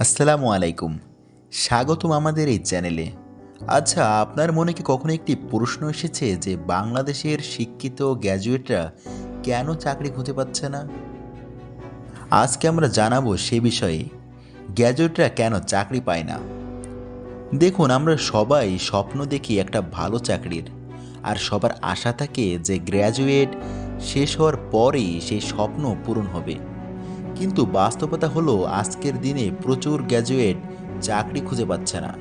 আসসালামু আলাইকুম। স্বাগতম আমাদের এই চ্যানেলে। আচ্ছা আপনার মনে কি কখনো একটি প্রশ্ন এসেছে যে বাংলাদেশের শিক্ষিত গ্র্যাজুয়েটরা কেন চাকরি খুঁজে পাচ্ছে না? আজকে আমরা জানাব সে বিষয়ে গ্র্যাজুয়েটরা কেন চাকরি পায় না? দেখুন, আমরা সবাই স্বপ্ন দেখি একটা ভালো চাকরির, আর সবার আশা থাকে যে গ্র্যাজুয়েট শেষ হওয়ার পরেই সেই স্বপ্ন পূরণ হবে। কিন্তু বাস্তবতা হলো আজকের দিনে প্রচুর গ্র্যাজুয়েট চাকরি খুঁজে পাচ্ছে না।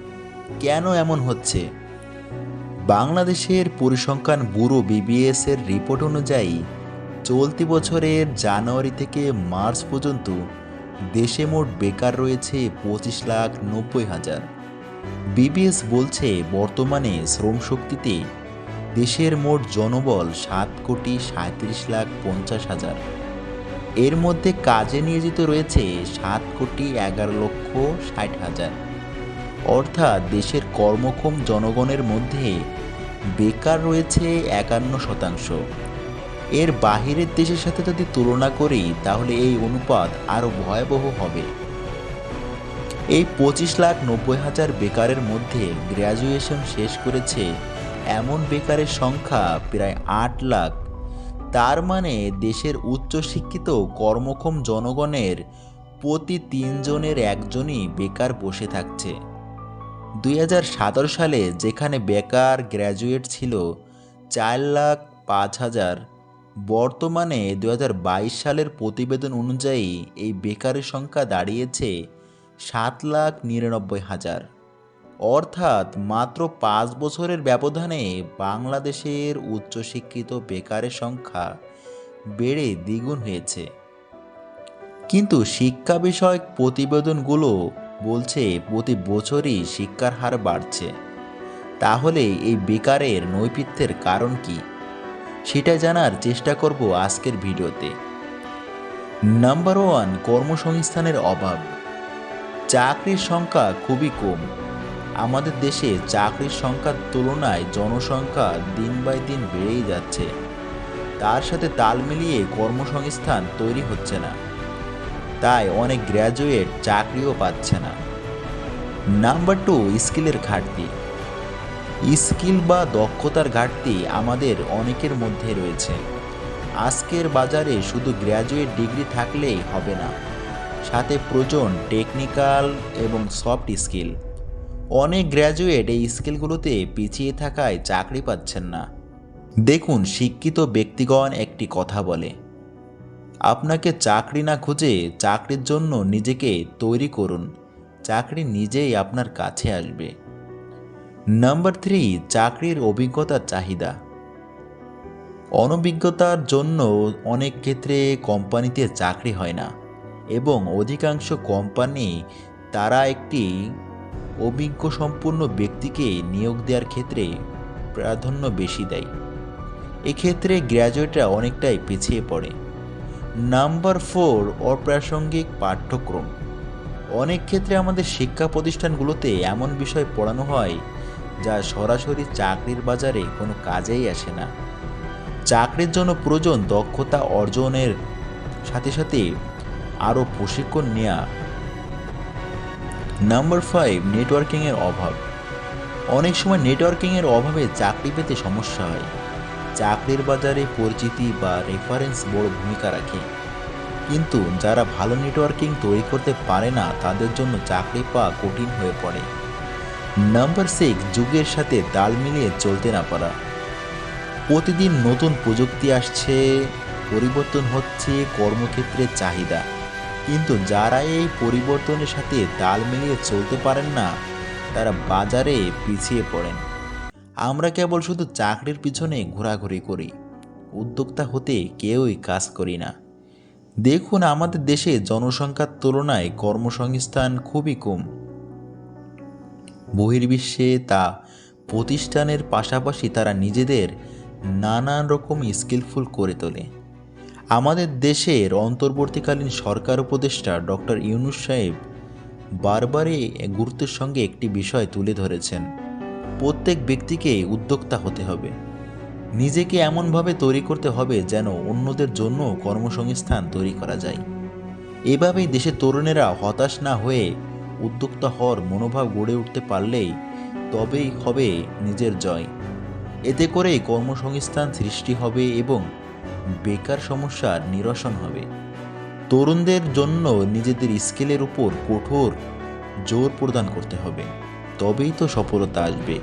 কেন এমন হচ্ছে? বাংলাদেশের পরিসংখ্যান ব্যুরো বিবিএস এর রিপোর্ট অনুযায়ী, চলতি বছরের জানুয়ারি থেকে মার্চ পর্যন্ত দেশে মোট বেকার রয়েছে পঁচিশ লাখ নব্বই হাজার। বিবিএস বলছে, বর্তমানে শ্রমশক্তিতে দেশের মোট জনবল সাত কোটি সাঁত্রিশ লাখ পঞ্চাশ হাজার। এর মধ্যে কাজে নিয়োজিত রয়েছে সাত কোটি এগারো লক্ষ ষাট হাজার। অর্থাৎ দেশের কর্মক্ষম জনগণের মধ্যে বেকার রয়েছে একান্ন শতাংশ। এর বাহিরের দেশের সাথে যদি তুলনা করি, তাহলে এই অনুপাত আরও ভয়াবহ হবে। এই পঁচিশ লাখ নব্বই হাজার বেকারের মধ্যে গ্র্যাজুয়েশন শেষ করেছে এমন বেকারের সংখ্যা প্রায় আট লাখ তার মানে দেশের উচ্চশিক্ষিত কর্মক্ষম জনগণের প্রতি তিনজনের একজনই বেকার বসে থাকছে। দুই হাজার সতেরো সালে যেখানে বেকার গ্র্যাজুয়েট ছিল চার লাখ পাঁচ হাজার, বর্তমানে দু হাজার বাইশ সালের প্রতিবেদন অনুযায়ী এই বেকারের সংখ্যা দাঁড়িয়েছে সাত লাখ নিরানব্বই হাজার। অর্থাৎ মাত্র পাঁচ বছরের ব্যবধানে বাংলাদেশের উচ্চশিক্ষিত বেকারের সংখ্যা বেড়ে দ্বিগুণ হয়েছে। কিন্তু শিক্ষা বিষয়ক প্রতিবেদনগুলো বলছে প্রতি বছরই শিক্ষার হার বাড়ছে। তাহলে এই বেকারের নৈপিত্যের কারণ কি? সেটা জানার চেষ্টা করব আজকের ভিডিওতে। নাম্বার ওয়ান, কর্মসংস্থানের অভাব। চাকরির সংখ্যা খুবই কম। আমাদের দেশে চাকরির সংখ্যার তুলনায় জনসংখ্যা দিন বাই দিন বেড়েই যাচ্ছে। তার সাথে তাল মিলিয়ে কর্মসংস্থান তৈরি হচ্ছে না। তাই অনেক গ্র্যাজুয়েট চাকরিও পাচ্ছে না। নাম্বার টু স্কিলের ঘাটতি। স্কিল বা দক্ষতার ঘাটতি আমাদের অনেকের মধ্যে রয়েছে। আজকের বাজারে শুধু গ্র্যাজুয়েট ডিগ্রি থাকলেই হবে না। সাথে প্রয়োজন টেকনিক্যাল এবং সফট স্কিল অনেক গ্র্যাজুয়েট এই স্কিলগুলোতে পিছিয়ে থাকায় চাকরি পাচ্ছেন না। দেখুন, শিক্ষিত ব্যক্তিগণ একটি কথা বলে, আপনাকে চাকরি না খুঁজে চাকরির জন্য নিজেকে তৈরি করুন। চাকরি নিজেই আপনার কাছে আসবে। নাম্বার থ্রি চাকরির অভিজ্ঞতার চাহিদা। অনভিজ্ঞতার জন্য অনেক ক্ষেত্রে কোম্পানিতে চাকরি হয় না, এবং অধিকাংশ কোম্পানি তারা একটি অভিজ্ঞ সম্পূর্ণ ব্যক্তিকে নিয়োগ দেওয়ার ক্ষেত্রে প্রাধান্য বেশি দেয়। এক্ষেত্রে গ্র্যাজুয়েটরা অনেকটাই পিছিয়ে পড়ে। নাম্বার ফোর, অপ্রাসঙ্গিক পাঠ্যক্রম। অনেক ক্ষেত্রে আমাদের শিক্ষা প্রতিষ্ঠানগুলোতে এমন বিষয় পড়ানো হয় যা সরাসরি চাকরির বাজারে কোনো কাজেই আসে না। চাকরির জন্য প্রয়োজন দক্ষতা অর্জনের সাথে সাথে আরও প্রশিক্ষণ নেওয়া নাম্বার ফাইভ নেটওয়ার্কিংয়ের অভাব। অনেক সময় নেটওয়ার্কিংয়ের অভাবে চাকরি পেতে সমস্যা হয়। চাকরির বাজারে পরিচিতি বা রেফারেন্স বড় ভূমিকা রাখে। কিন্তু যারা ভালো নেটওয়ার্কিং তৈরি করতে পারে না, তাদের জন্য চাকরি পাওয়া কঠিন হয়ে পড়ে। নাম্বার সিক্স যুগের সাথে তাল মিলিয়ে চলতে না পারা। প্রতিদিন নতুন প্রযুক্তি আসছে, পরিবর্তন হচ্ছে কর্মক্ষেত্রের চাহিদা। কিন্তু যারা এই পরিবর্তনের সাথে তাল মিলিয়ে চলতে পারেন না, তারা বাজারে পিছিয়ে পড়েন। আমরা কেবল শুধু চাকরির পিছনে ঘোরাঘুরি করি। উদ্যোক্তা হতে কেউই কাজ করি না। দেখুন, আমাদের দেশে জনসংখ্যার তুলনায় কর্মসংস্থান খুবই কম। বহির্বিশ্বে তা প্রতিষ্ঠানের পাশাপাশি তারা নিজেদের নানান রকম স্কিলফুল করে তোলে। আমাদের দেশের অন্তর্বর্তীকালীন সরকার উপদেষ্টা ডক্টর ইউনুস সাহেব বারবারই গুরুত্বের সঙ্গে একটি বিষয় তুলে ধরেছেন। প্রত্যেক ব্যক্তিকে উদ্যোক্তা হতে হবে। নিজেকে এমনভাবে তৈরি করতে হবে যেন অন্যদের জন্য কর্মসংস্থান তৈরি করা যায়। এভাবেই দেশের তরুণেরা হতাশ না হয়ে উদ্যোক্তা হওয়ার মনোভাব গড়ে উঠতে পারলেই তবেই হবে নিজের জয়। এতে করে কর্মসংস্থান সৃষ্টি হবে এবং বেকার সমস্যার নিরসন হবে। তরুণদের জন্য নিজেদের স্কেলের উপর কঠোর জোর প্রদান করতে হবে। তবেই তো সফলতা আসবে।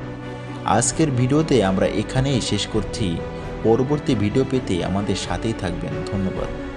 আজকের ভিডিওতে আমরা এখানেই শেষ করছি। পরবর্তী ভিডিও পেতে আমাদের সাথেই থাকবেন। ধন্যবাদ।